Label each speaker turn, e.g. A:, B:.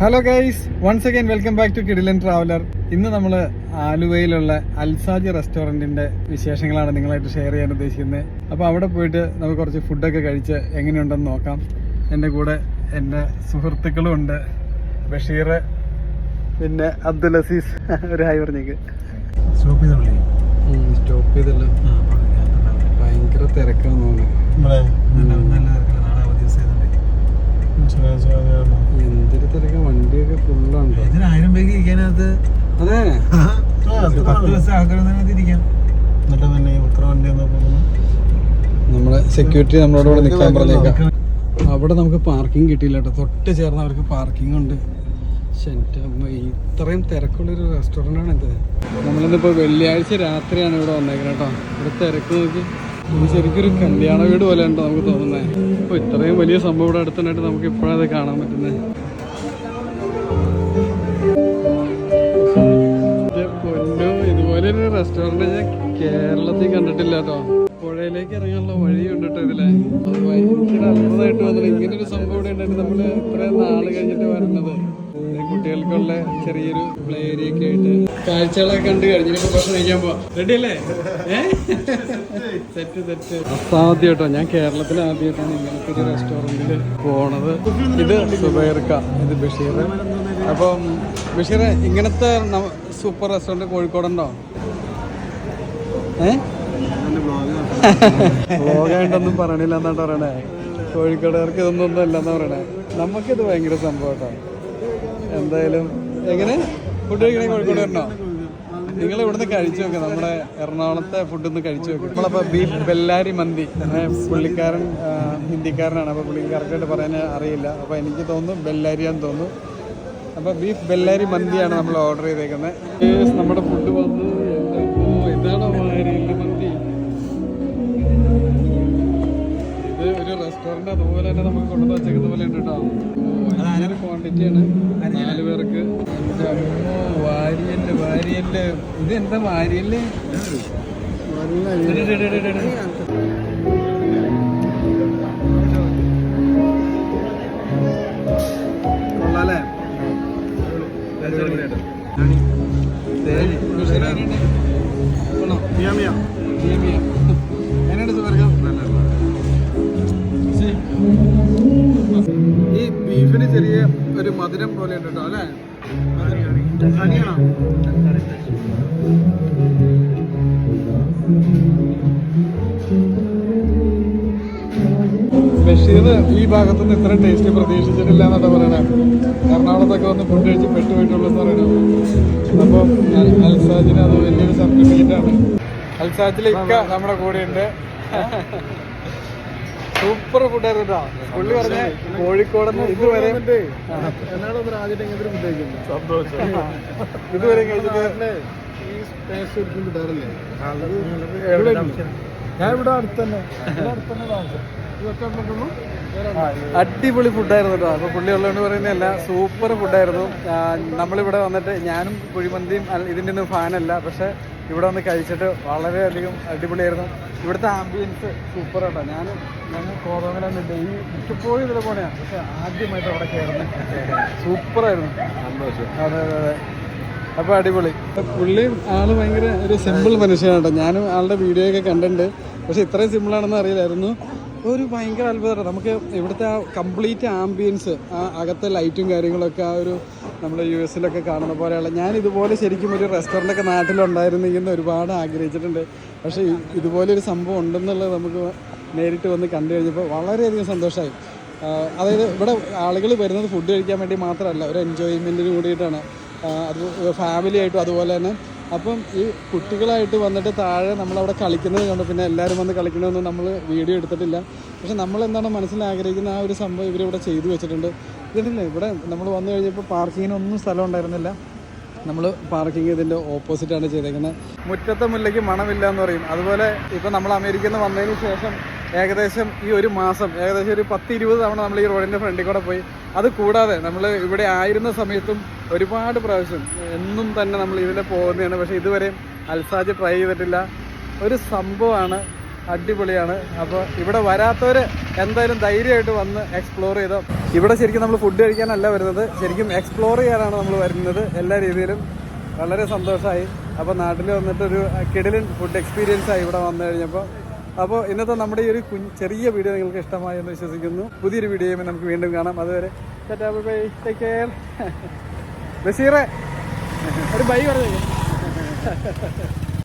A: Hello guys once again welcome back to കിഡിലൻ traveller ഇന്ന് നമ്മൾ ആലുവയിലുള്ള അൽസാജി റെസ്റ്റോറന്റിന്റെ വിശേഷങ്ങളാണ് നിങ്ങളായിട്ട് ഷെയർ ചെയ്യാൻ ഉദ്ദേശിക്കുന്നത്. അപ്പോൾ അവിടെ പോയിട്ട് നമുക്ക് കുറച്ച് ഫുഡൊക്കെ കഴിച്ച് എങ്ങനെയുണ്ടെന്ന് നോക്കാം. എന്റെ കൂടെ എന്റെ സുഹൃത്തുക്കളും ഉണ്ട്. ബഷീർ പിന്നെ അബ്ദുൽ അസീസ്. ഒരു ഹായ് പറഞ്ഞേക്ക്.
B: സ്റ്റോപ്പ് ചെയ്ത വിളി
A: സ്റ്റോപ്പ് ചെയ്തല്ലോ ഭയങ്കര തിരക്കാന്ന് തോന്നുന്നു.
B: നല്ല നല്ല തിരക്കില്ല നാളെ അവധി ദിവസം.
A: എന്തൊരു തിരക്ക വണ്ടിയൊക്കെ
B: ഫുള്ളാണ് ഇതിനായിരം പേര് ഇരിക്കാനകത്ത്.
A: അതെ.
B: പത്ത് ദിവസം ആൾക്കാരൊന്നും ഇരിക്കാം. എന്നിട്ട് തന്നെ ഉത്തര വണ്ടി
A: നമ്മളെ സെക്യൂരിറ്റി നമ്മളോട് ഇവിടെ നിൽക്കാൻ പറഞ്ഞേക്കാം. അവിടെ നമുക്ക് പാർക്കിംഗ് കിട്ടിയില്ല കേട്ടോ. തൊട്ട് ചേർന്ന് അവർക്ക് പാർക്കിംഗ് ഉണ്ട്. ഇത്രയും തിരക്കുള്ളൊരു റെസ്റ്റോറന്റ് ആണ് ഇത് നമ്മളിന്നിപ്പോൾ വെള്ളിയാഴ്ച രാത്രിയാണ് ഇവിടെ വന്നേക്കുന്നത് കേട്ടോ. ഇവിടെ തിരക്ക് നോക്കി. ഇത് ശരിക്കും ഒരു കല്യാണ വീട് പോലെ ഉണ്ടോ നമുക്ക് തോന്നുന്നത് അപ്പോൾ ഇത്രയും വലിയ സംഭവം ഇവിടെ അടുത്തുണ്ടായിട്ട് നമുക്ക് ഇപ്പോഴത് കാണാൻ പറ്റുന്നത് പൊന്നോ ഇതുപോലെ ഒരു ഞാൻ കേരളത്തിൽ കണ്ടിട്ടില്ല കേട്ടോ. പുഴയിലേക്ക് ഇറങ്ങാനുള്ള വഴി കണ്ടിട്ടോ ഇതിലെ. ഭയങ്കര അത്ഭുതമായിട്ട് വന്നത് ഒരു സംഭവം ഇവിടെ ഉണ്ടായിട്ട് നമ്മൾ ഇത്രയും നാൾ കഴിഞ്ഞിട്ട് വരണത്. ഇത് കുട്ടികൾക്കുള്ള ചെറിയൊരു പ്ലേ ഏരിയ ഒക്കെ ആയിട്ട് കാഴ്ചകളൊക്കെ കണ്ട് കഴിഞ്ഞിട്ട് ഭക്ഷണം കഴിക്കാൻ പോവാം. റെഡി അല്ലേ? സെറ്റ് സെറ്റ് അസാധ്യം കേട്ടോ ഞാൻ കേരളത്തിൽ ആദ്യമായിട്ടാണ് ഇങ്ങനത്തെ ഒരു റെസ്റ്റോറന്റിൽ പോണത്. ഇത് സുബൈർക്ക ഇത് ബഷീർ. അപ്പം ബഷീർ ഇങ്ങനത്തെ സൂപ്പർ റെസ്റ്റോറന്റ് കോഴിക്കോടുണ്ടോ? ഏ? വ്ളോഗായിട്ടൊന്നും പറയണില്ല എന്നാണ് പറയണേ. കോഴിക്കോടുകാർക്ക് ഇതൊന്നും ഒന്നും അല്ലെന്നാ പറയണേ. നമുക്കിത് ഭയങ്കര സംഭവം കേട്ടോ. എന്തായാലും എങ്ങനെ? ഫുഡ് കഴിക്കണേ കോഴിക്കോട് വരണോ? നിങ്ങൾ ഇവിടുന്ന് കഴിച്ചു നോക്കാം. നമ്മുടെ എറണാകുളത്തെ ഫുഡ് ഒന്ന് കഴിച്ചു നോക്കാം. നമ്മളപ്പോൾ ബീഫ് ബെല്ലാരി മന്തി. പുള്ളിക്കാരൻ ഹിന്ദിക്കാരനാണ്. അപ്പോൾ പുള്ളിക്ക് കറക്റ്റായിട്ട് പറയാൻ അറിയില്ല. അപ്പോൾ എനിക്ക് തോന്നുന്നു ബെല്ലാരിയാന്ന് തോന്നുന്നു. അപ്പോൾ ബീഫ് ബെല്ലാരി മന്തിയാണ് നമ്മൾ ഓർഡർ ചെയ്തേക്കുന്നത് നമ്മുടെ ഫുഡ് വന്നു ഒരു റെസ്റ്റോറന്റ് അതുപോലെ തന്നെ നമുക്ക് കൊണ്ടുവന്ന് വെച്ചേക്കുന്ന പോലെ ഉണ്ട് കേട്ടോ അതിനൊരു ക്വാണ്ടിറ്റി ആണ്. നാല് പേർക്ക്. വാരിയൽ വാരിയൽ ഇത് എന്താ വാരിയൽ കൊള്ളാലേ ഇട്, ഇട്, ഇട്, ഇട്. മധുരം പോലെ ഉണ്ട് കേട്ടോ ബഷീർ ഈ ഭാഗത്തുനിന്ന് ഇത്ര ടേസ്റ്റ് പ്രതീക്ഷിച്ചിട്ടില്ല എന്നാണ് പറയണേ. എറണാകുളത്തൊക്കെ വന്ന് ഫുഡ് കഴിച്ച് പെട്ടുപോയിട്ടുള്ളൂ എന്ന് പറയണത് അപ്പോൾ അൽസാജിന് അത് വലിയൊരു സർട്ടിഫിക്കറ്റ് ആണ്. അൽസാജിൽ ഇക്ക നമ്മുടെ കൂടെ ഉണ്ട് സൂപ്പർ ഫുഡായിരുന്നു കേട്ടോ പുള്ളി പറഞ്ഞ കോഴിക്കോട് ഇതുവരെ
B: ഫുഡ്
A: ഇതുവരെ
B: ഞാൻ ഇവിടെ അടുത്തന്നെ.
A: അടിപൊളി ഫുഡായിരുന്നു കേട്ടോ അപ്പോൾ പുള്ളി ഉള്ളതുകൊണ്ട് പറയുന്നതല്ല സൂപ്പർ ഫുഡായിരുന്നു നമ്മളിവിടെ വന്നിട്ട് ഞാനും കുഴിമന്തിയും ഇതിന്റെ ഇതിന്റെ ഒന്നും ഫാനല്ല പക്ഷേ ഇവിടെ വന്ന് കഴിച്ചിട്ട് വളരെയധികം അടിപൊളിയായിരുന്നു. ഇവിടുത്തെ ആംബിയൻസ് സൂപ്പർ ആട്ടോ. ഞാൻ ഞങ്ങൾ കോതമംഗലം ഈ മിക്കപ്പോഴും ഇതിലെ പോണെയാണ് പക്ഷെ ആദ്യമായിട്ട് അവിടെ കയറുന്നത് സൂപ്പറായിരുന്നു അതെ അതെ അതെ. അപ്പോൾ അടിപൊളി. പുള്ളി ആൾ ഭയങ്കര ഒരു സിമ്പിൾ മനുഷ്യനാണ് കേട്ടോ. ഞാനും ആളുടെ വീഡിയോ ഒക്കെ കണ്ടിട്ടുണ്ട്. പക്ഷെ ഇത്രയും സിമ്പിളാണെന്ന് അറിയില്ലായിരുന്നു. ഒരു ഭയങ്കര അത്ഭുതമാണ് നമുക്ക് ഇവിടുത്തെ ആ കംപ്ലീറ്റ് ആംബിയൻസ് ആ അകത്തെ ലൈറ്റും കാര്യങ്ങളൊക്കെ ആ ഒരു നമ്മൾ യു എസിലൊക്കെ കാണുന്ന പോലെയുള്ള ഞാൻ ഇതുപോലെ ശരിക്കും ഒരു റെസ്റ്റോറന്റൊക്കെ നാട്ടിലുണ്ടായിരുന്നെങ്കിൽ ഒരുപാട് ആഗ്രഹിച്ചിട്ടുണ്ട്. പക്ഷേ ഇതുപോലെ ഒരു സംഭവം ഉണ്ടെന്നുള്ളത് നമുക്ക് നേരിട്ട് വന്ന് കണ്ടു കഴിഞ്ഞപ്പോൾ വളരെയധികം സന്തോഷമായി അതായത് ഇവിടെ ആളുകൾ വരുന്നത് ഫുഡ് കഴിക്കാൻ വേണ്ടി മാത്രമല്ല ഒരു എൻജോയ്മെന്റിന് കൂടിയിട്ടാണ്. അത് ഫാമിലി ആയിട്ടും അതുപോലെ തന്നെ. അപ്പം ഈ കുട്ടികളായിട്ട് വന്നിട്ട് താഴെ നമ്മളവിടെ കളിക്കുന്നത് കണ്ടു പിന്നെ എല്ലാവരും വന്ന് കളിക്കണമെന്ന് നമ്മൾ വീഡിയോ എടുത്തിട്ടില്ല. പക്ഷെ നമ്മൾ എന്താണ് മനസ്സിൽ ആഗ്രഹിക്കുന്ന ആ ഒരു സംഭവം ഇവരിവിടെ ചെയ്തു വെച്ചിട്ടുണ്ട്. ഇതിട്ടില്ലേ ഇവിടെ നമ്മൾ വന്നു കഴിഞ്ഞപ്പോൾ പാർക്കിങ്ങിനൊന്നും സ്ഥലം ഉണ്ടായിരുന്നില്ല. നമ്മൾ പാർക്കിംഗ് ഇതിന്റെ ഓപ്പോസിറ്റാണ് ചെയ്തേക്കുന്നത് മുറ്റത്തെ മുല്ലയ്ക്ക് മണമില്ല എന്ന് പറയും. അതുപോലെ ഇപ്പം നമ്മൾ അമേരിക്കയിൽ നിന്ന് വന്നതിന് ശേഷം ഏകദേശം ഈ ഒരു മാസം ഏകദേശം ഒരു പത്ത് ഇരുപത് തവണ നമ്മൾ ഈ റോഡിന്റെ ഫ്രണ്ടിൽ കൂടെ പോയി. അത് കൂടാതെ നമ്മൾ ഇവിടെ ആയിരുന്ന സമയത്തും ഒരുപാട് പ്രാവശ്യം എന്നും തന്നെ നമ്മൾ ഇതിലെ പോകുന്നതാണ്. പക്ഷേ ഇതുവരെയും അൽസാജ് ട്രൈ ചെയ്തിട്ടില്ല. ഒരു സംഭവമാണ് അടിപൊളിയാണ്. അപ്പോൾ ഇവിടെ വരാത്തവർ എന്തായാലും ധൈര്യമായിട്ട് വന്ന് എക്സ്പ്ലോർ ചെയ്തോ. ഇവിടെ ശരിക്കും നമ്മൾ ഫുഡ് കഴിക്കാനല്ല വരുന്നത്. ശരിക്കും എക്സ്പ്ലോർ ചെയ്യാനാണ് നമ്മൾ വരുന്നത്. എല്ലാ രീതിയിലും വളരെ സന്തോഷമായി അപ്പോൾ നാട്ടിൽ വന്നിട്ട് ഒരു കിടിലൻ ഫുഡ് എക്സ്പീരിയൻസ് ആയി ഇവിടെ വന്നു കഴിഞ്ഞപ്പോൾ അപ്പോൾ ഇന്നത്തെ നമ്മുടെ ഈ ഒരു ചെറിയ വീഡിയോ നിങ്ങൾക്ക് ഇഷ്ടമായി എന്ന് വിശ്വസിക്കുന്നു. പുതിയൊരു വീഡിയോയുമായി നമുക്ക് വീണ്ടും കാണാം. അതുവരെ ബൈ ടേക്ക് കെയർ ബഷീറെ ഒരു ബൈ പറഞ്ഞു